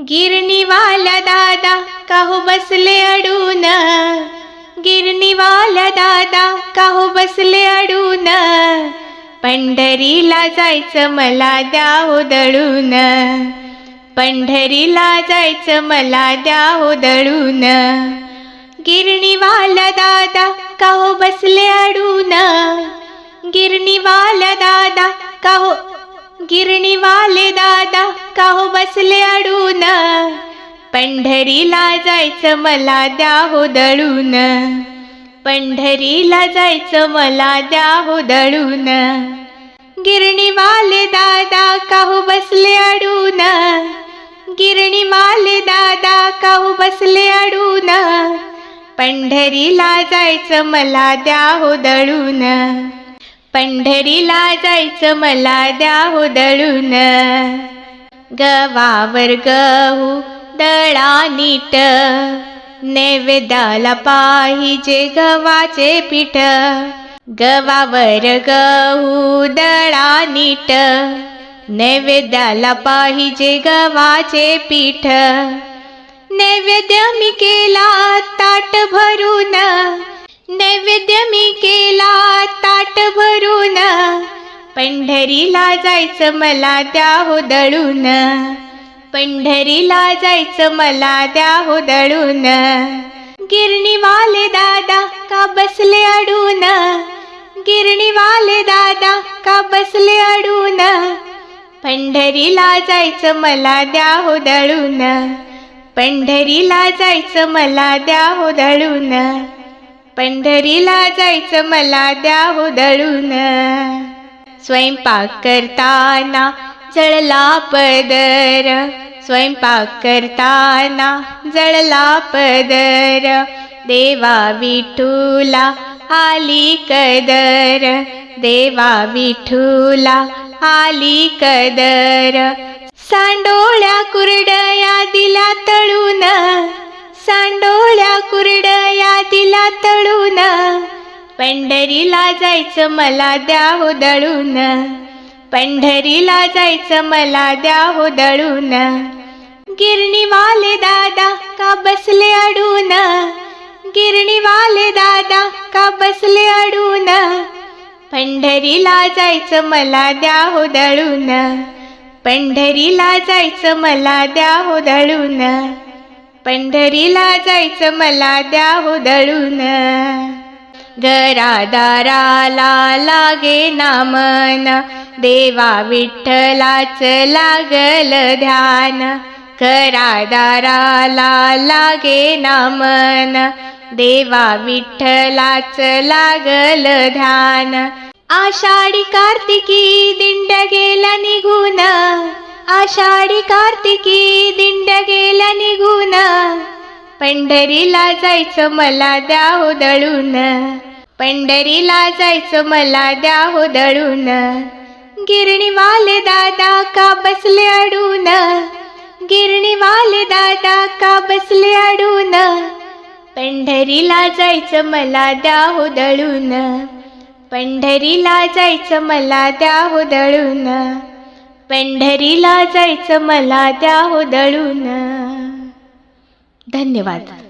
गिरणीवाला दादा काहो बसले अडून. गिरणीवाला दादा काहो बसले अडून. पंढरीला जायचं मला द्या हो दळून. पंढरीला जायचं मला द्या हो दळून. गिरणीवाला दादा काहो बसले अडून. गिरणीवाला दादा गिरणीवाले दादा काहो बसले अडून. पंढरीला जायचं मला द्या हो दळून. पंढरीला जायचं मला द्या हो दळून. गिरणीवाले दादा काहू बसले अडून. गिरणीवाले दादा काहू बसले अडून. पंढरीला जायचं मला द्या हो दळून. पंढरीला जायचं मला द्या हो दळून. गवावर गहू दळा नीट. नैवेद्याला पाहिजे गव्हाचे पीठ. गवावर गहू दळा नीट. नैवेद्याला पाहिजे गव्हाचे पीठ. नैवेद्य मी केला ताट भरून. नैवेद्य मी केला ताट भरून पंढरीला जायचं मला त्या हो दळून. पंढरीला जायचं मला त्या हो दळून. गिरणीवाले दादा का बसले अडून? गिरणीवाले दादा का बसले अडून? पंढरीला जायचं मला द्या हो दळून. पंढरीला जायचं मला द्या हो दळून. पंढरीला जायचं मला द्या हो दळून. स्वयंपाक करताना जळला पदर. स्वयंपाक करताना जळला पदर. देवा विठूला आली कदर. देवा विठूला आली कदर. सांडोळ्या कुरड पंढरीला जायचं मला द्या हो दळून. पंढरीला जायचं मला द्या हो दळून. गिरणीवाले दादा का बसले अडून? गिरणीवाले दादा का बसले अडून? पंढरीला जायचं मला द्या हो दळून. पंढरीला जायचं मला द्या हो दळून. पंढरीला जायचं मला द्या हो दळून. घरादाराला लागे नामन. देवा विठ्ठलाच लागल ध्यान. घरादाराला लागे नामन. देवा विठ्ठलाच लागल ध्यान. आषाढी कार्तिकी दिंड गेला निघून. आषाढी कार्तिकी दिंड गेला निघून. पंढरीला जायचं मला द्या हो दळून. पंढरीला जायचं मला द्या हो दळून. गिरणीवाले दादा का बसले अडून? गिरणीवाले दादा का बसले अडून? पंढरीला जायचं मला द्या हो दळून. पंढरीला जायचं मला द्या हो दळून. पंढरीला जायचं मला द्या हो दळून. धन्यवाद.